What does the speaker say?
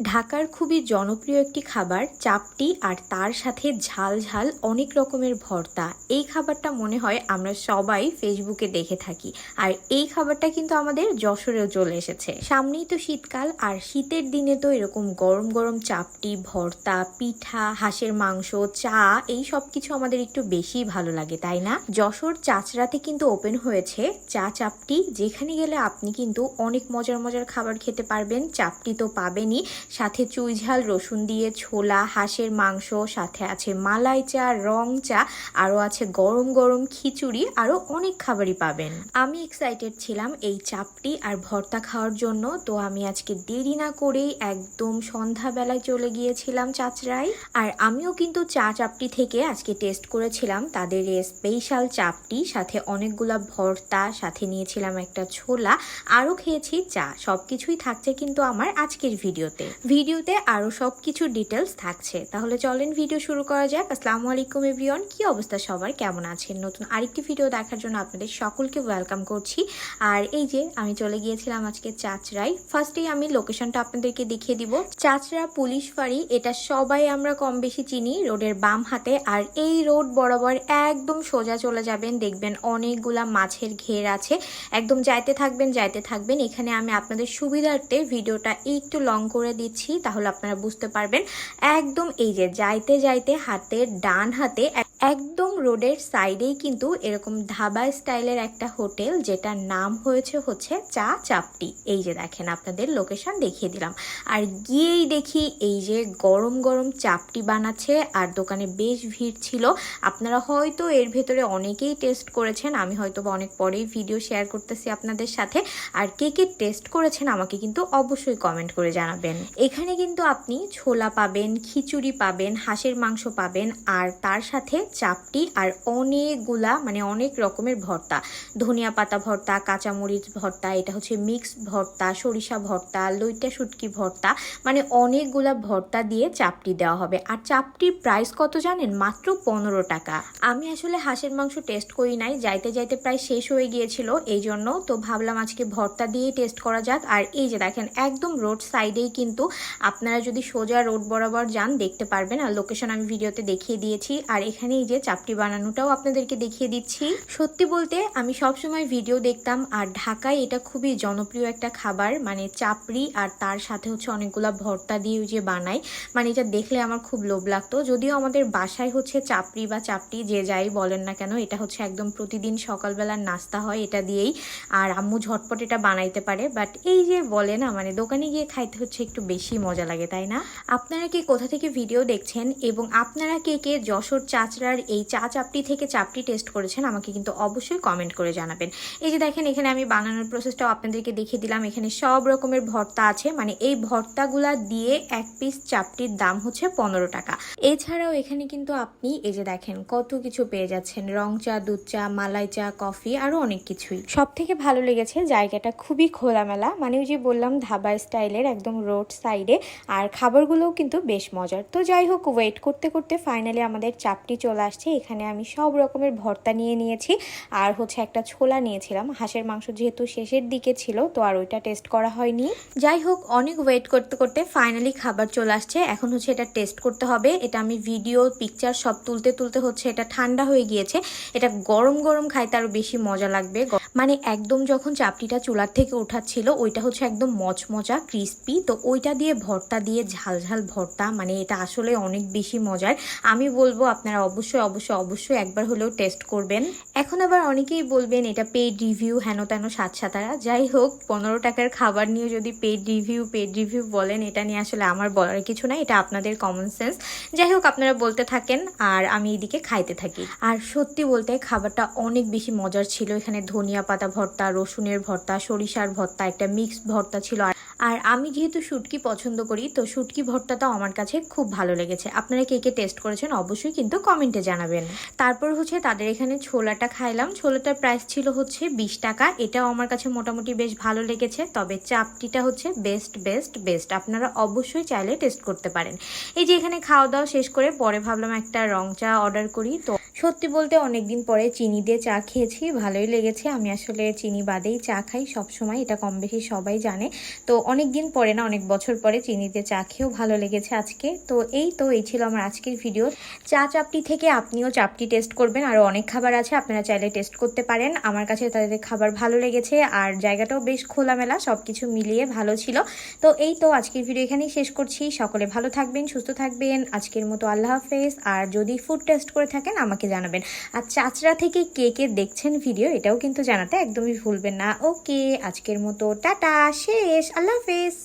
ঢাকার খুবই জনপ্রিয় একটি খাবার, চাপটি আর তার সাথে ঝাল ঝাল অনেক রকমের ভর্তা। এই খাবারটা মনে হয় আমরা সবাই ফেসবুকে দেখে থাকি। আর এই খাবারটা কিন্তু আমাদের যশোরেও চলে এসেছে। সামনেই তো শীতকাল আর শীতের দিনে তো এরকম গরম গরম চাপটি, ভর্তা, পিঠা, হাঁসের মাংস, চা এই সব কিছু আমাদের একটু বেশি ভালো লাগে, তাই না? যশোর চাচরাতে কিন্তু ওপেন হয়েছে চা চাপটি, যেখানে গেলে আপনি কিন্তু অনেক মজার মজার খাবার খেতে পারবেন। চাপটি তো পাবেনই। সাথে চুই ঝাল, রসুন দিয়ে ছোলা, হাঁসের মাংস, সাথে আছে মালাই চা, রং চা আরও আছে গরম গরম খিচুড়ি আরও অনেক খাবারই পাবেন। আমি এক্সাইটেড ছিলাম এই চাপটি আর ভর্তা খাওয়ার জন্য, তো আমি আজকে দেরি না করেই একদম সন্ধ্যাবেলায় চলে গিয়েছিলাম চাচরাই আর আমিও কিন্তু চা চাপটি থেকে আজকে টেস্ট করেছিলাম, তাদের এই স্পেশাল চাপটি, সাথে অনেকগুলা ভর্তা, সাথে নিয়েছিলাম একটা ছোলা আরও খেয়েছি চা সব কিছুই থাকছে কিন্তু আমার আজকের ভিডিওতে ভিডিওতে আরও সব কিছু ডিটেলস থাকছে। তাহলে চলেন ভিডিও শুরু করা যাক। আসসালামু আলাইকুম এভরিওয়ান কি অবস্থা সবার? কেমন আছেন? নতুন আরেকটি ভিডিও দেখার জন্য আপনাদের সকলকে ওয়েলকাম করছি। আর এই যে আমি চলে গিয়েছিলাম আজকে চাচরাই ফার্স্টেই আমি লোকেশনটা আপনাদেরকে দেখিয়ে দিব। চাচরা পুলিশ ফাঁড়ি, এটা সবাই আমরা কম বেশি চিনি, রোডের বাম হাতে। আর এই রোড বরাবর একদম সোজা চলে যাবেন। দেখবেন অনেকগুলা মাছের ঘের আছে। একদম যাইতে থাকবেন যাইতে থাকবেন। এখানে আমি আপনাদের সুবিধার্থে ভিডিওটা একটু লং করে দিচ্ছি, তাহলে আপনারা বুঝতে পারবেন। একদম এই যে যাইতে যাইতে হাতের ডান হাতে একদম রোডের সাইডেই কিন্তু এরকম ধাবা স্টাইলের একটা হোটেল, যেটার নাম হয়েছে হচ্ছে চা চাপটি। এই যে দেখেন, আপনাদের লোকেশন দেখিয়ে দিলাম। আর গিয়েই দেখি এই যে গরম গরম চাপটি বানাচ্ছে, আর দোকানে বেশ ভিড় ছিল। আপনারা হয়তো এর ভেতরে অনেকেই টেস্ট করেছেন, আমি হয়তো বা অনেক পরেই ভিডিও শেয়ার করতেছি আপনাদের সাথে। আর কে কে টেস্ট করেছেন, আমাকে কিন্তু অবশ্যই কমেন্ট করে জানাবেন। এখানে কিন্তু আপনি ছোলা পাবেন, খিচুড়ি পাবেন, হাঁসের মাংস পাবেন, আর তার সাথে চাপটি আর অনেকগুলা মানে অনেক রকমের ভর্তা। ধনিয়া পাতা ভর্তা, কাঁচামরিচ ভর্তা, এটা হচ্ছে মিক্স ভর্তা, সরিষা ভর্তা, লইটা শুটকি ভর্তা মানে অনেকগুলা ভর্তা দিয়ে চাপটি দেওয়া হবে। আর চাপটির প্রাইস কত জানেন? মাত্র পনেরো টাকা। আমি আসলে হাঁসের মাংস টেস্ট করি নাই, যাইতে যাইতে প্রায় শেষ হয়ে গিয়েছিল এই জন্য তো ভাবলাম আজকে ভর্তা দিয়ে টেস্ট করা যাক। আর এই যে দেখেন, একদম রোড সাইডেই কিন্তু আপনারা যদি সোজা রোড বরাবর যান, দেখতে পারবেন। আর লোকেশন আমি ভিডিওতে দেখিয়ে দিয়েছি। আর এখানে এই যে চাপটি বানানোটাও আপনাদেরকে দেখিয়ে দিচ্ছি। সত্যি বলতে আমি সবসময় ভিডিও দেখতাম। আর ঢাকায় এটা খুবই জনপ্রিয় একটা খাবার। মানে চাপড়ি আর তার সাথে হচ্ছে অনেকগুলা ভর্তা দিয়ে যে বানায়। মানে এটা দেখলে আমার খুব লোভ লাগতো। যদিও আমাদের বাসায় হচ্ছে চাপড়ি বা চাপটি যে যাই বলেন না কেন, এটা হচ্ছে একদম প্রতিদিন সকালবেলার নাস্তা হয় এটা দিয়েই। আর আম্মু ঝটপট এটা বানাইতে পারে। বাট এই যে বলে না মানে দোকানে গিয়ে খাইতে হচ্ছে একটু বেশি মজা লাগে, তাই না? আপনারা কি কোথা থেকে ভিডিও দেখছেন এবং আপনারা কে কে যশোর চাচড়ার এই চা চাপটি থেকে চাপটি টেস্ট করেছেন আমাকে কিন্তু অবশ্যই কমেন্ট করে জানাবেন। এই যে দেখেন, এখানে আমি বানানোর প্রসেসটাও আপনাদেরকে দেখিয়ে দিলাম। এখানে সব রকমের ভর্তা আছে মানে এই ভর্তাগুলা দিয়ে এক পিস চাপটির দাম হচ্ছে পনেরো টাকা। এছাড়াও এখানে কিন্তু আপনি এই যে দেখেন, কত কিছু পেয়ে যাচ্ছেন। রং চা, দুধ চা, মালাই চা, কফি আরও অনেক কিছুই। সব থেকে ভালো লেগেছে জায়গাটা খুবই খোলামেলা মানে ওই যে বললাম ধাবা স্টাইলের একদম রোড সাইডে আর খাবারগুলোও কিন্তু বেশ মজার। তো যাই হোক ওয়েট করতে করতে ফাইনালি আমাদের চাপটি চলে আসছে। এখানে আমি সব রকমের ভর্তা নিয়ে নিয়েছি, আর হচ্ছে একটা ছোলা নিয়েছিলাম। হাঁসের মাংস যেহেতু শেষের দিকে ছিল, তো আর ওইটা টেস্ট করা হয়নি। যাই হোক, অনেক ওয়েট করতে করতে ফাইনালি খাবার চলে আসছে। এখন হচ্ছে এটা টেস্ট করতে হবে। এটা আমি ভিডিও পিকচার সব তুলতে তুলতে হচ্ছে এটা ঠান্ডা হয়ে গিয়েছে। এটা গরম গরম খাইতে আরও বেশি মজা লাগবে। মানে একদম যখন চাপটিটা চুলার থেকে ওঠাচ্ছিল, ওইটা হচ্ছে একদম মচমচা ক্রিস্পি তো ওইটা দিয়ে ভর্তা দিয়ে ঝাল ঝাল ভর্তা মানে এটা আসলে অনেক বেশি মজার। আমি বলব আপনারা অবশ্যই অবশ্যই অবশ্যই একবার হলেও টেস্ট করবেন। এখন আবার অনেকেই বলবেন এটা পেড রিভিউ হেন তেন সাত সাতারা যাই হোক, পনেরো টাকার খাবার নিয়ে যদি পেড রিভিউ পেড রিভিউ বলেন, এটা নিয়ে আসলে আমার বলার কিছু না এটা আপনাদের কমন সেন্স যাই হোক, আপনারা বলতে থাকেন, আর আমি এদিকে খাইতে থাকি। আর সত্যি বলতে, খাবারটা অনেক বেশি মজার ছিল, এখানে ধনিয়া পাতা ভর্তা, রসুনের ভর্তা, সরিষার ভর্তা, একটা মিক্সড ভর্তা ছিল। আর আমি যেহেতু শুটকি পছন্দ করি, তো শুটকি ভর্তাটাও আমার কাছে খুব ভালো লেগেছে। আপনারা কে কে টেস্ট করেছেন অবশ্যই কিন্তু কমেন্টে জানাবেন। তারপর হচ্ছে তাদের এখানে ছোলাটা খাইলাম। ছোলাটার প্রাইস ছিল হচ্ছে বিশ টাকা। এটাও আমার কাছে মোটামুটি বেশ ভালো লেগেছে। তবে চাপটিটা হচ্ছে বেস্ট বেস্ট বেস্ট আপনারা অবশ্যই চাইলে টেস্ট করতে পারেন। এই যে এখানে খাওয়া দাওয়া শেষ করে পরে ভাবলাম একটা রং চা অর্ডার করি, তো সত্যি বলতে অনেক দিন পরে চিনি দিয়ে চা খেয়েছি, ভালোই লেগেছে। আমি আসলে চিনি বাদেই চা খাই সব সময় এটা কম বেশি সবাই জানে। তো অনেক দিন পরে না, অনেক বছর পরে চিনি দিয়ে চা খেয়েও ভালো লেগেছে আজকে। তো এই তো, এই ছিল আমার আজকের ভিডিও। চা চাপটি থেকে আপনিও চাপটি টেস্ট করবেন। আরও অনেক খাবার আছে, আপনারা চাইলে টেস্ট করতে পারেন। আমার কাছে তাদের খাবার ভালো লেগেছে, আর জায়গাটাও বেশ খোলামেলা সব কিছু মিলিয়ে ভালো ছিল। তো এই তো, আজকের ভিডিও এখানেই শেষ করছি। সকলে ভালো থাকবেন, সুস্থ থাকবেন। আজকের মতো আল্লাহ হাফেজ। আর যদি ফুড টেস্ট করে থাকেন, আমাকে জানাবেন। আর চাচরা থেকে কে কে দেখছেন ভিডিও এটাও কিন্তু জানাতে একদমই ভুলবেন না। ওকে আজকের মতো টাটা, শেষ, আল্লাহ হাফেজ।